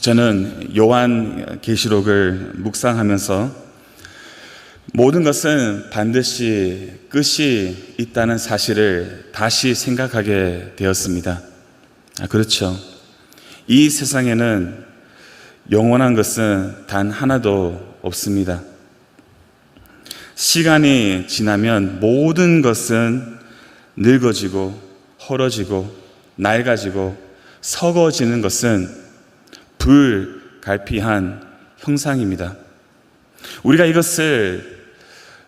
저는 요한 계시록을 묵상하면서 모든 것은 반드시 끝이 있다는 사실을 다시 생각하게 되었습니다. 아, 그렇죠. 이 세상에는 영원한 것은 단 하나도 없습니다. 시간이 지나면 모든 것은 늙어지고 헐어지고 낡아지고 썩어지는 것은 불갈피한 형상입니다. 우리가 이것을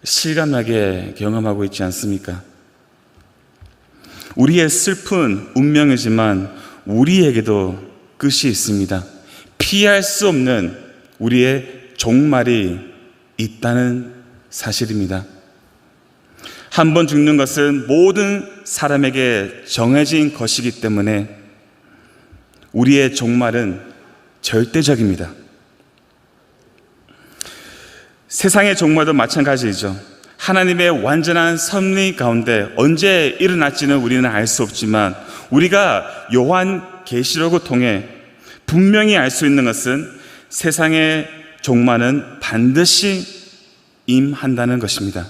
실감나게 경험하고 있지 않습니까? 우리의 슬픈 운명이지만 우리에게도 끝이 있습니다. 피할 수 없는 우리의 종말이 있다는 사실입니다. 한 번 죽는 것은 모든 사람에게 정해진 것이기 때문에 우리의 종말은 절대적입니다. 세상의 종말도 마찬가지이죠. 하나님의 완전한 섭리 가운데 언제 일어날지는 우리는 알 수 없지만 우리가 요한 계시록을 통해 분명히 알 수 있는 것은 세상의 종말은 반드시 임한다는 것입니다.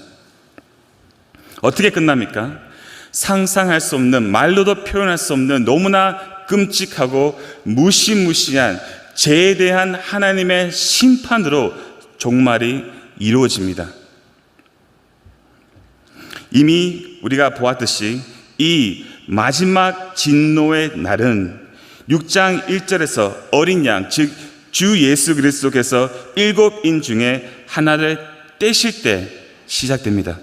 어떻게 끝납니까? 상상할 수 없는 말로도 표현할 수 없는 너무나 끔찍하고 무시무시한 죄에 대한 하나님의 심판으로 종말이 이루어집니다. 이미 우리가 보았듯이 이 마지막 진노의 날은 6장 1절에서 어린 양, 즉, 주 예수 그리스도께서 일곱 인 중에 하나를 떼실 때 시작됩니다.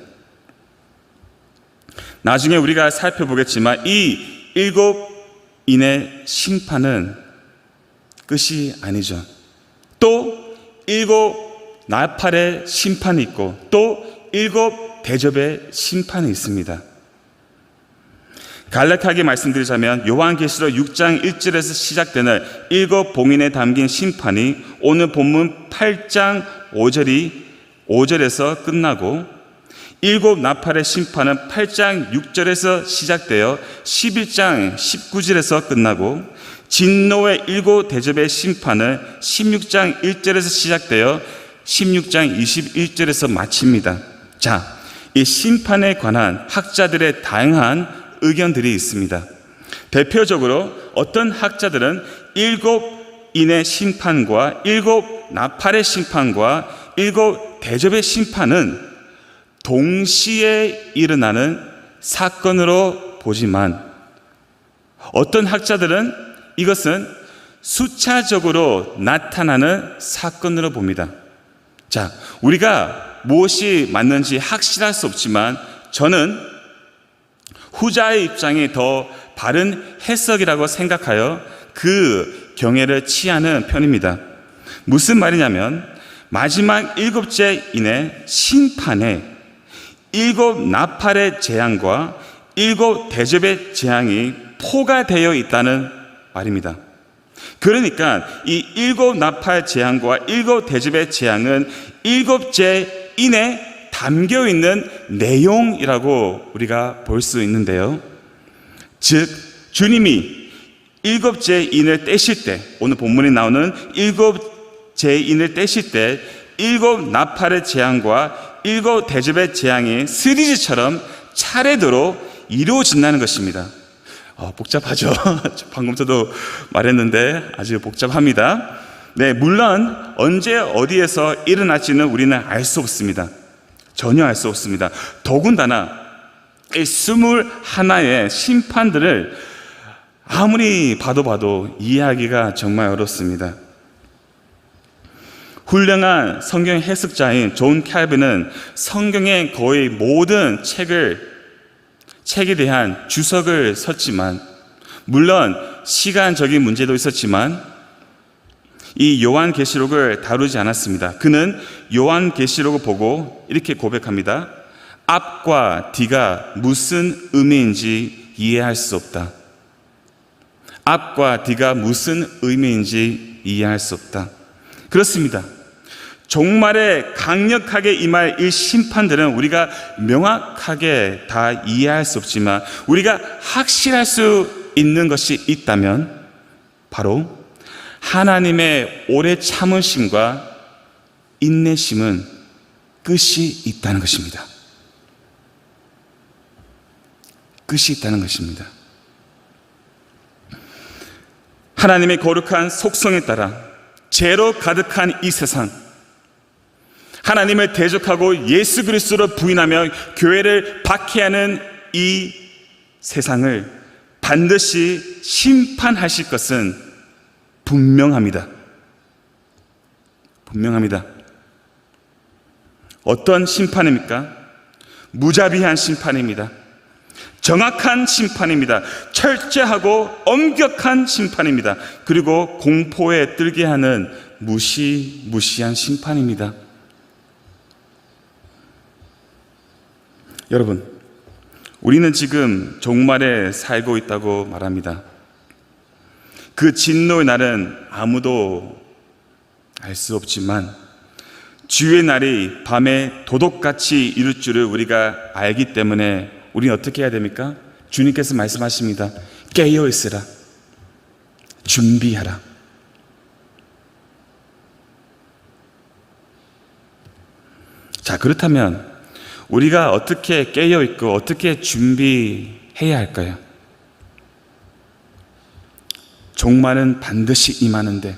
나중에 우리가 살펴보겠지만 이 일곱 인의 심판은 끝이 아니죠. 또 일곱 나팔의 심판이 있고 또 일곱 대접의 심판이 있습니다. 간략하게 말씀드리자면 요한계시록 6장 1절에서 시작되는 일곱 봉인에 담긴 심판이 오늘 본문 8장 5절이 5절에서 끝나고 일곱 나팔의 심판은 8장 6절에서 시작되어 11장 19절에서 끝나고 진노의 일곱 대접의 심판은 16장 1절에서 시작되어 16장 21절에서 마칩니다. 자, 이 심판에 관한 학자들의 다양한 의견들이 있습니다. 대표적으로 어떤 학자들은 일곱 인의 심판과 일곱 나팔의 심판과 일곱 대접의 심판은 동시에 일어나는 사건으로 보지만 어떤 학자들은 이것은 수차적으로 나타나는 사건으로 봅니다. 자, 우리가 무엇이 맞는지 확실할 수 없지만 저는 후자의 입장이 더 바른 해석이라고 생각하여 그 경애를 취하는 편입니다. 무슨 말이냐면 마지막 일곱째 인의 심판에 일곱 나팔의 재앙과 일곱 대접의 재앙이 포괄되어 있다는 말입니다. 그러니까 이 일곱 나팔 재앙과 일곱 대접의 재앙은 일곱째 인에 담겨 있는 내용이라고 우리가 볼 수 있는데요. 즉, 주님이 일곱째 인을 떼실 때, 오늘 본문에 나오는 일곱째 인을 떼실 때, 일곱 나팔의 재앙과 일곱 대접의 재앙이 시리즈처럼 차례대로 이루어진다는 것입니다. 어, 복잡하죠? 방금 저도 말했는데 아주 복잡합니다. 네, 물론 언제 어디에서 일어날지는 우리는 알 수 없습니다. 전혀 알 수 없습니다. 더군다나 이 스물 하나의 심판들을 아무리 봐도 봐도 이해하기가 정말 어렵습니다. 훌륭한 성경 해석자인 존 칼빈은 성경의 거의 모든 책을 책에 대한 주석을 썼지만 물론 시간적인 문제도 있었지만 이 요한 계시록을 다루지 않았습니다. 그는 요한 계시록을 보고 이렇게 고백합니다. 앞과 뒤가 무슨 의미인지 이해할 수 없다. 앞과 뒤가 무슨 의미인지 이해할 수 없다. 그렇습니다. 종말에 강력하게 임할 이 심판들은 우리가 명확하게 다 이해할 수 없지만 우리가 확실할 수 있는 것이 있다면 바로 하나님의 오래 참으심과 인내심은 끝이 있다는 것입니다. 끝이 있다는 것입니다. 하나님의 거룩한 속성에 따라 죄로 가득한 이 세상, 하나님을 대적하고 예수 그리스도로 부인하며 교회를 박해하는 이 세상을 반드시 심판하실 것은 분명합니다. 분명합니다. 어떤 심판입니까? 무자비한 심판입니다. 정확한 심판입니다. 철저하고 엄격한 심판입니다. 그리고 공포에 들게 하는 무시무시한 심판입니다. 여러분, 우리는 지금 종말에 살고 있다고 말합니다. 그 진노의 날은 아무도 알 수 없지만 주의 날이 밤에 도둑같이 이룰 줄을 우리가 알기 때문에 우리는 어떻게 해야 됩니까? 주님께서 말씀하십니다. 깨어 있으라. 준비하라. 자, 그렇다면 우리가 어떻게 깨어 있고 어떻게 준비해야 할까요? 종말은 반드시 임하는데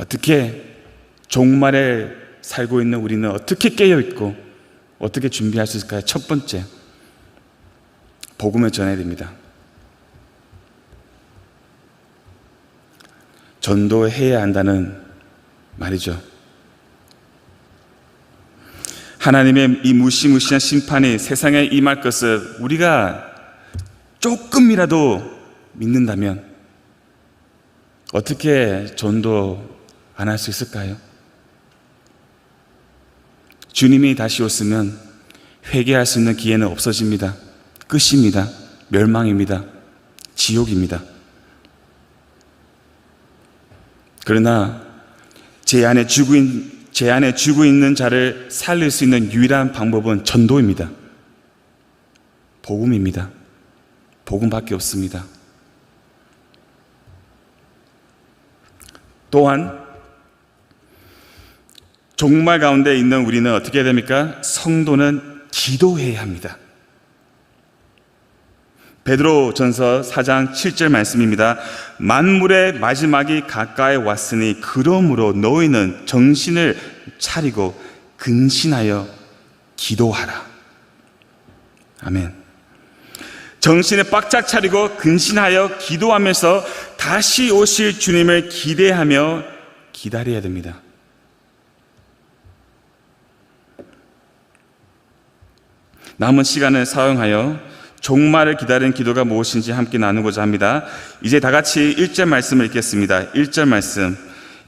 어떻게 종말에 살고 있는 우리는 어떻게 깨어 있고 어떻게 준비할 수 있을까요? 첫 번째, 복음을 전해야 됩니다. 전도해야 한다는 말이죠. 하나님의 이 무시무시한 심판이 세상에 임할 것을 우리가 조금이라도 믿는다면 어떻게 전도 안 할 수 있을까요? 주님이 다시 오시면 회개할 수 있는 기회는 없어집니다. 끝입니다. 멸망입니다. 지옥입니다. 그러나 제 안에 있, 제 안에 죽어 있는 자를 살릴 수 있는 유일한 방법은 전도입니다. 복음입니다. 복음밖에 없습니다. 또한 종말 가운데 있는 우리는 어떻게 됩니까? 성도는 기도해야 합니다. 베드로 전서 4장 7절 말씀입니다. 만물의 마지막이 가까이 왔으니 그러므로 너희는 정신을 차리고 근신하여 기도하라. 아멘. 정신을 빡짝 차리고 근신하여 기도하면서 다시 오실 주님을 기대하며 기다려야 됩니다. 남은 시간을 사용하여 종말을 기다리는 기도가 무엇인지 함께 나누고자 합니다. 이제 다 같이 1절 말씀을 읽겠습니다. 1절 말씀.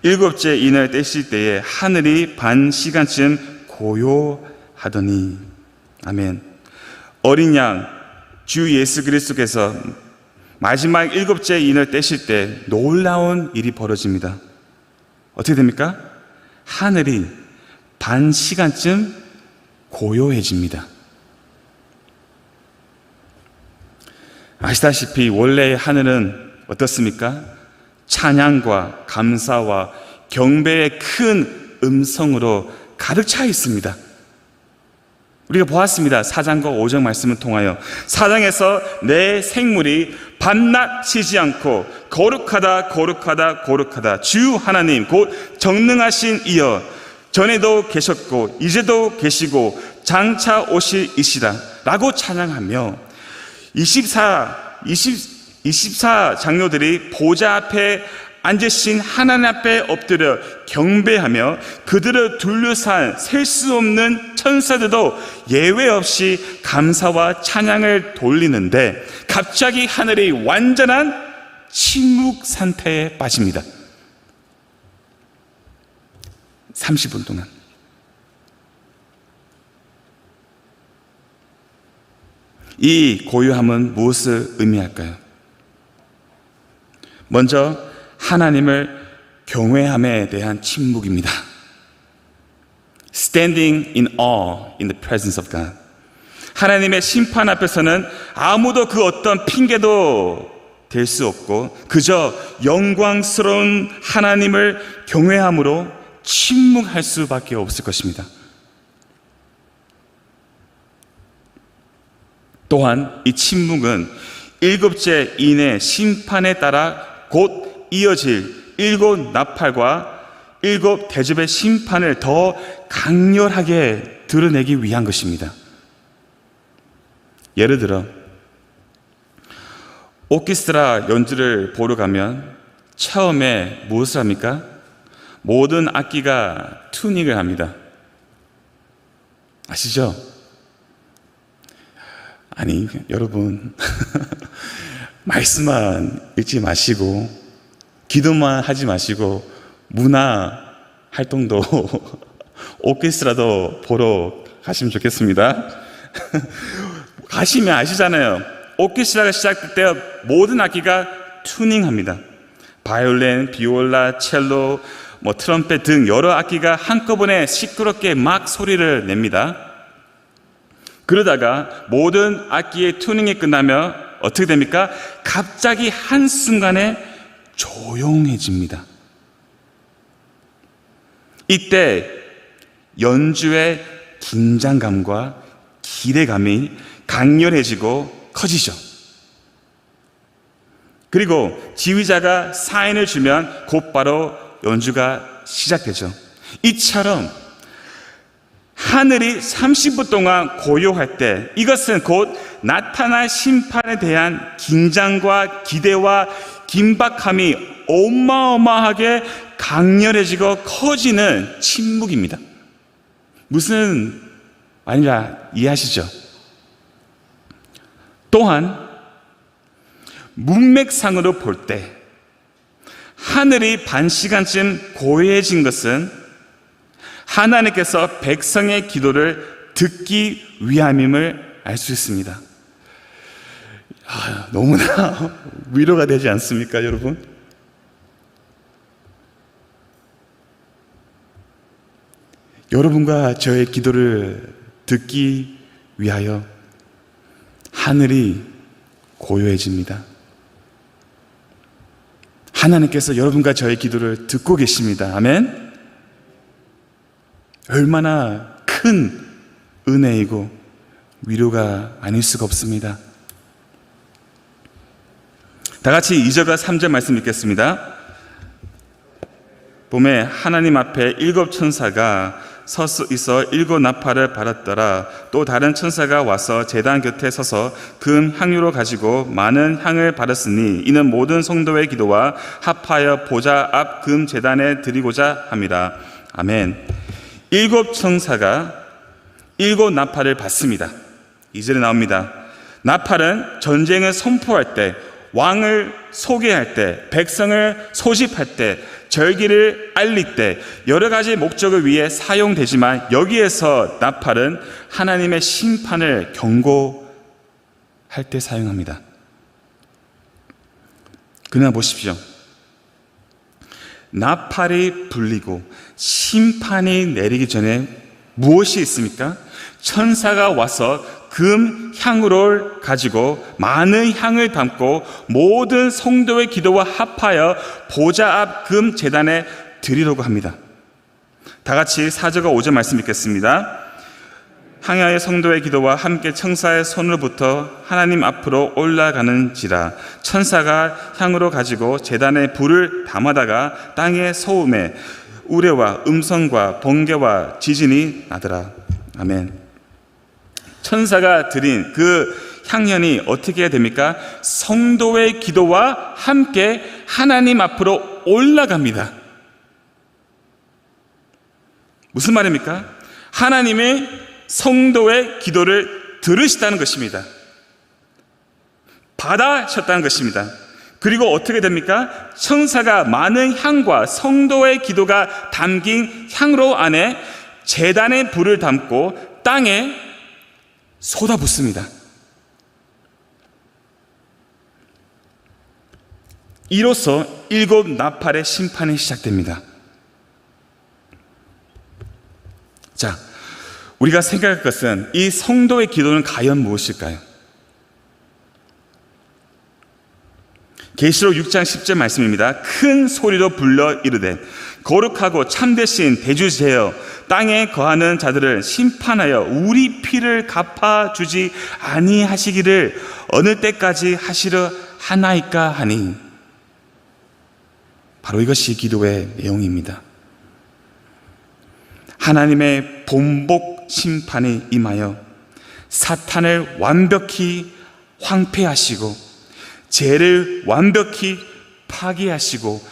일곱째 인을 떼실 때에 하늘이 반 시간쯤 고요하더니 아멘. 어린 양 주 예수 그리스도께서 마지막 일곱째 인을 떼실 때 놀라운 일이 벌어집니다. 어떻게 됩니까? 하늘이 반 시간쯤 고요해집니다. 아시다시피 원래의 하늘은 어떻습니까? 찬양과 감사와 경배의 큰 음성으로 가득 차 있습니다. 우리가 보았습니다. 사장과 오정 말씀을 통하여 사장에서 내 생물이 밤낮 쉬지 않고 거룩하다 거룩하다 거룩하다 주 하나님 곧 정능하신 이여 전에도 계셨고 이제도 계시고 장차 오실 이시라 라고 찬양하며 24, 20, 24 장로들이 보좌 앞에 앉으신 하나님 앞에 엎드려 경배하며 그들을 둘러싼 셀 수 없는 천사들도 예외 없이 감사와 찬양을 돌리는데 갑자기 하늘이 완전한 침묵 상태에 빠집니다. 30분 동안. 이 고요함은 무엇을 의미할까요? 먼저 하나님을 경외함에 대한 침묵입니다. Standing in awe in the presence of God. 하나님의 심판 앞에서는 아무도 그 어떤 핑계도 될 수 없고 그저 영광스러운 하나님을 경외함으로 침묵할 수밖에 없을 것입니다. 또한 이 침묵은 일곱째 인의 심판에 따라 곧 이어질 일곱 나팔과 일곱 대접의 심판을 더 강렬하게 드러내기 위한 것입니다. 예를 들어 오케스트라 연주를 보러 가면 처음에 무엇을 합니까? 모든 악기가 튜닝을 합니다. 아시죠? 아니, 여러분. 말씀만 읽지 마시고, 기도만 하지 마시고, 문화 활동도 오케스트라도 보러 가시면 좋겠습니다. 가시면 아시잖아요. 오케스트라가 시작될 때 모든 악기가 튜닝합니다. 바이올린, 비올라, 첼로, 뭐 트럼펫 등 여러 악기가 한꺼번에 시끄럽게 막 소리를 냅니다. 그러다가 모든 악기의 튜닝이 끝나면 어떻게 됩니까? 갑자기 한순간에 조용해집니다. 이때 연주의 긴장감과 기대감이 강렬해지고 커지죠. 그리고 지휘자가 사인을 주면 곧바로 연주가 시작되죠. 이처럼 하늘이 30분 동안 고요할 때 이것은 곧 나타날 심판에 대한 긴장과 기대와 긴박함이 어마어마하게 강렬해지고 커지는 침묵입니다. 무슨 아니라 이해하시죠? 또한 문맥상으로 볼 때 하늘이 반 시간쯤 고요해진 것은 하나님께서 백성의 기도를 듣기 위함임을 알 수 있습니다. 아, 너무나 위로가 되지 않습니까, 여러분? 여러분과 저의 기도를 듣기 위하여 하늘이 고요해집니다. 하나님께서 여러분과 저의 기도를 듣고 계십니다. 아멘. 얼마나 큰 은혜이고 위로가 아닐 수가 없습니다. 다 같이 2절과 3절 말씀 읽겠습니다. 봄에 하나님 앞에 일곱 천사가 서서 있어 일곱 나팔을 받았더라. 또 다른 천사가 와서 제단 곁에 서서 금 향유로 가지고 많은 향을 받았으니 이는 모든 성도의 기도와 합하여 보좌 앞 금 제단에 드리고자 합니다. 아멘. 일곱 천사가 일곱 나팔을 받습니다. 이절에 나옵니다. 나팔은 전쟁을 선포할 때, 왕을 소개할 때, 백성을 소집할 때, 절기를 알릴 때 여러 가지 목적을 위해 사용되지만 여기에서 나팔은 하나님의 심판을 경고할 때 사용합니다. 그러나 보십시오. 나팔이 불리고 심판이 내리기 전에 무엇이 있습니까? 천사가 와서 금 향으로 가지고 많은 향을 담고 모든 성도의 기도와 합하여 보좌 앞 금 재단에 드리려고 합니다. 다 같이 4절과 5절 말씀 읽겠습니다. 항야의 성도의 기도와 함께 천사의 손으로부터 하나님 앞으로 올라가는지라 천사가 향으로 가지고 재단에 불을 담아다가 땅의 소음에 우레와 음성과 번개와 지진이 나더라. 아멘. 천사가 드린 그 향연이 어떻게 됩니까? 성도의 기도와 함께 하나님 앞으로 올라갑니다. 무슨 말입니까? 하나님의 성도의 기도를 들으시다는 것입니다. 받아셨다는 것입니다. 그리고 어떻게 됩니까? 천사가 많은 향과 성도의 기도가 담긴 향로 안에 재단의 불을 담고 땅에 쏟아붓습니다. 이로써 일곱 나팔의 심판이 시작됩니다. 자, 우리가 생각할 것은 이 성도의 기도는 과연 무엇일까요? 계시록 6장 10절 말씀입니다. 큰 소리로 불러 이르되 거룩하고 참되신 대주제여 땅에 거하는 자들을 심판하여 우리 피를 갚아 주지 아니하시기를 어느 때까지 하시려 하나이까 하니 바로 이것이 기도의 내용입니다. 하나님의 본복 심판이 임하여 사탄을 완벽히 황폐하시고 죄를 완벽히 파괴하시고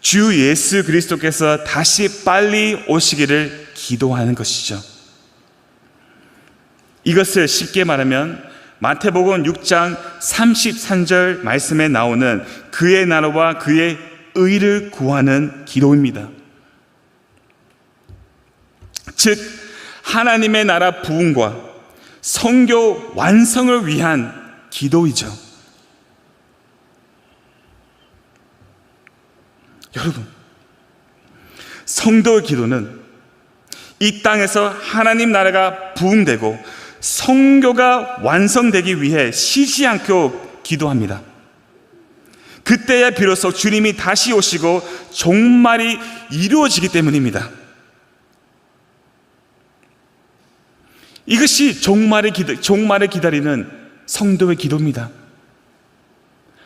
주 예수 그리스도께서 다시 빨리 오시기를 기도하는 것이죠. 이것을 쉽게 말하면 마태복음 6장 33절 말씀에 나오는 그의 나라와 그의 의를 구하는 기도입니다. 즉 하나님의 나라 부흥과 성교 완성을 위한 기도이죠. 여러분, 성도의 기도는 이 땅에서 하나님 나라가 부흥되고 성교가 완성되기 위해 쉬지 않고 기도합니다. 그때야 비로소 주님이 다시 오시고 종말이 이루어지기 때문입니다. 이것이 종말을, 기다, 종말을 기다리는 성도의 기도입니다.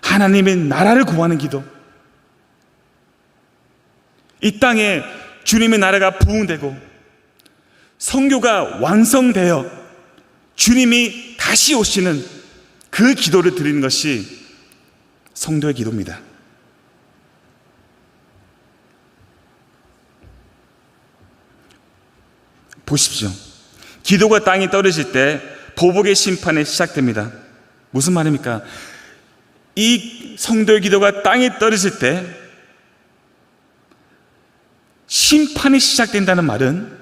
하나님의 나라를 구하는 기도. 이 땅에 주님의 나라가 부흥되고 성교가 완성되어 주님이 다시 오시는 그 기도를 드리는 것이 성도의 기도입니다. 보십시오. 기도가 땅에 떨어질 때 보복의 심판이 시작됩니다. 무슨 말입니까? 이 성도의 기도가 땅에 떨어질 때 심판이 시작된다는 말은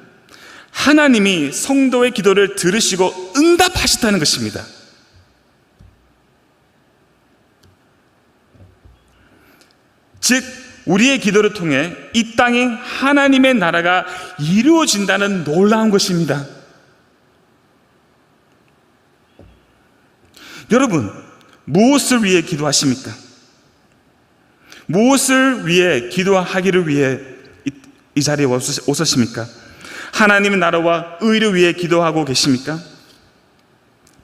하나님이 성도의 기도를 들으시고 응답하셨다는 것입니다. 즉, 우리의 기도를 통해 이 땅에 하나님의 나라가 이루어진다는 놀라운 것입니다. 여러분, 무엇을 위해 기도하십니까? 무엇을 위해 기도하기를 위해 이, 이 자리에 오셨습니까? 하나님의 나라와 의를 위해 기도하고 계십니까?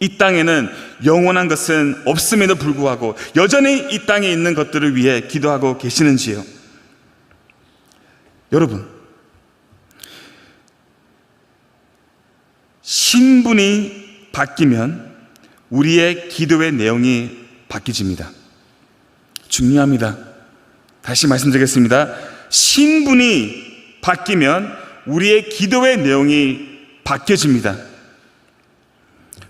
이 땅에는 영원한 것은 없음에도 불구하고 여전히 이 땅에 있는 것들을 위해 기도하고 계시는지요? 여러분, 신분이 바뀌면 우리의 기도의 내용이 바뀌집니다. 중요합니다. 다시 말씀드리겠습니다. 신분이 바뀌면 우리의 기도의 내용이 바뀌어집니다.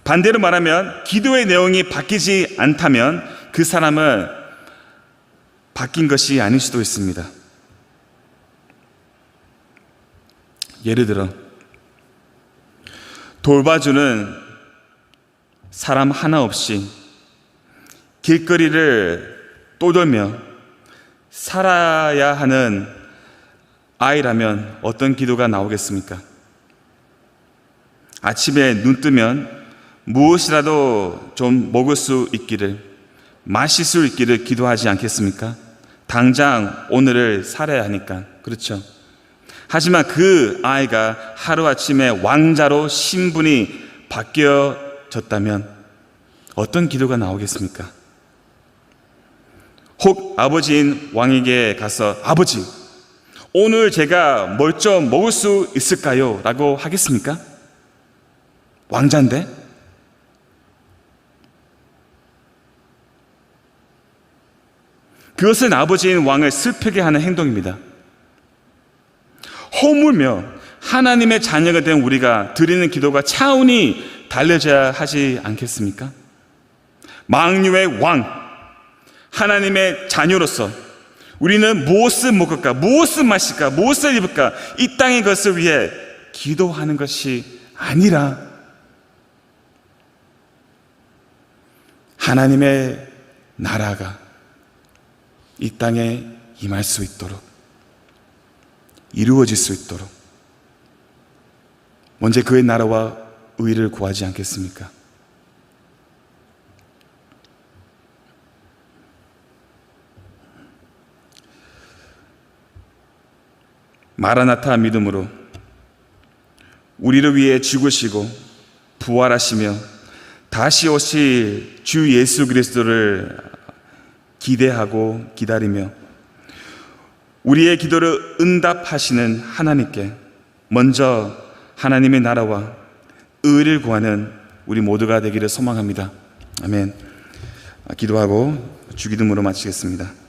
반대로 말하면 기도의 내용이 바뀌지 않다면 그 사람은 바뀐 것이 아닐 수도 있습니다. 예를 들어 돌봐주는 사람 하나 없이 길거리를 떠돌며 살아야 하는 아이라면 어떤 기도가 나오겠습니까? 아침에 눈 뜨면 무엇이라도 좀 먹을 수 있기를, 마실 수 있기를 기도하지 않겠습니까? 당장 오늘을 살아야 하니까. 그렇죠. 하지만 그 아이가 하루아침에 왕자로 신분이 바뀌어졌다면 어떤 기도가 나오겠습니까? 혹 아버지인 왕에게 가서 아버지, 오늘 제가 뭘 좀 먹을 수 있을까요? 라고 하겠습니까? 왕자인데? 그것은 아버지인 왕을 슬프게 하는 행동입니다. 허물며 하나님의 자녀가 된 우리가 드리는 기도가 차원이 달려져야 하지 않겠습니까? 망류의 왕, 하나님의 자녀로서 우리는 무엇을 먹을까, 무엇을 마실까, 무엇을 입을까, 이 땅의 것을 위해 기도하는 것이 아니라 하나님의 나라가 이 땅에 임할 수 있도록 이루어질 수 있도록. 먼저 그의 나라와 의를 구하지 않겠습니까? 마라나타 믿음으로 우리를 위해 죽으시고 부활하시며 다시 오실 주 예수 그리스도를 기대하고 기다리며 우리의 기도를 응답하시는 하나님께 먼저 하나님의 나라와 의를 구하는 우리 모두가 되기를 소망합니다. 아멘. 기도하고 주기도문으로 마치겠습니다.